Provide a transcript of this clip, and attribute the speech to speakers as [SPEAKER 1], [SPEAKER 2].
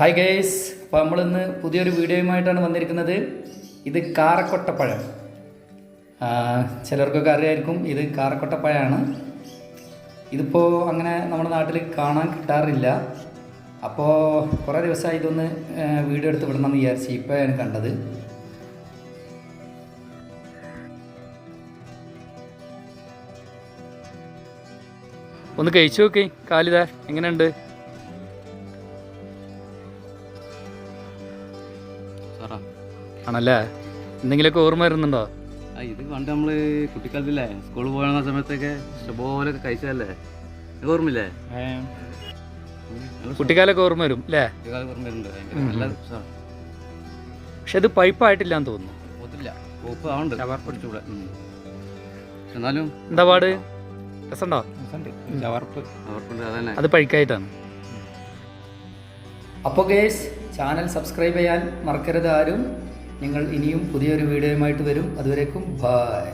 [SPEAKER 1] Hi guys അപ്പോൾ നമ്മളിന്ന് പുതിയൊരു വീഡിയോയുമായിട്ടാണ് വന്നിരിക്കുന്നത്. ഇത് കാറക്കൊട്ടപ്പഴം ചിലർക്കൊക്കെ അറിയായിരിക്കും ഇത് കാറക്കൊട്ടപ്പഴമാണ് ഇതിപ്പോൾ അങ്ങനെ നമ്മുടെ നാട്ടിൽ കാണാൻ കിട്ടാറില്ല. അപ്പോൾ കുറേ ദിവസമായി ഇതൊന്ന് വീഡിയോ എടുത്ത് വിടണമെന്ന് വിചാരിച്ച് ഇപ്പോഴാണ് കണ്ടത്. ഒന്ന് കഴിച്ചു നോക്കി കാലിതാ എങ്ങനെയുണ്ട്?
[SPEAKER 2] സാറാ.
[SPEAKER 1] ആണല്ലേ? എന്തെങ്കിലുമൊക്കെ ഓർമ്മ വരുന്നുണ്ടോ?
[SPEAKER 2] ആ ഇത് പണ്ട് നമ്മൾ കുട്ടിക്കാലത്തില്ലേ സ്കൂളിൽ പോകുന്ന സമയത്തൊക്കെ ഇഷ്ടപോലെ കഴിച്ചതല്ലേ? ഓർമ്മയില്ലേ?
[SPEAKER 1] കുട്ടിക്കാലൊക്കെ ഓർമ്മ വരും അല്ലേ? പക്ഷെ ഇത് പൈപ്പായിട്ടില്ല എന്ന് തോന്നുന്നു
[SPEAKER 2] എന്നാലും
[SPEAKER 1] എന്താ പാട്? രസമുണ്ടോ?
[SPEAKER 2] അതന്നെ.
[SPEAKER 1] അത് പഴിക്കായിട്ടാണ്. അപ്പോൾ ഗേസ് ചാനൽ സബ്സ്ക്രൈബ് ചെയ്യാൻ മറക്കരുത് ആരും. നിങ്ങൾ ഇനിയും പുതിയൊരു വീഡിയോയുമായിട്ട് വരും. അതുവരേക്കും ബായ്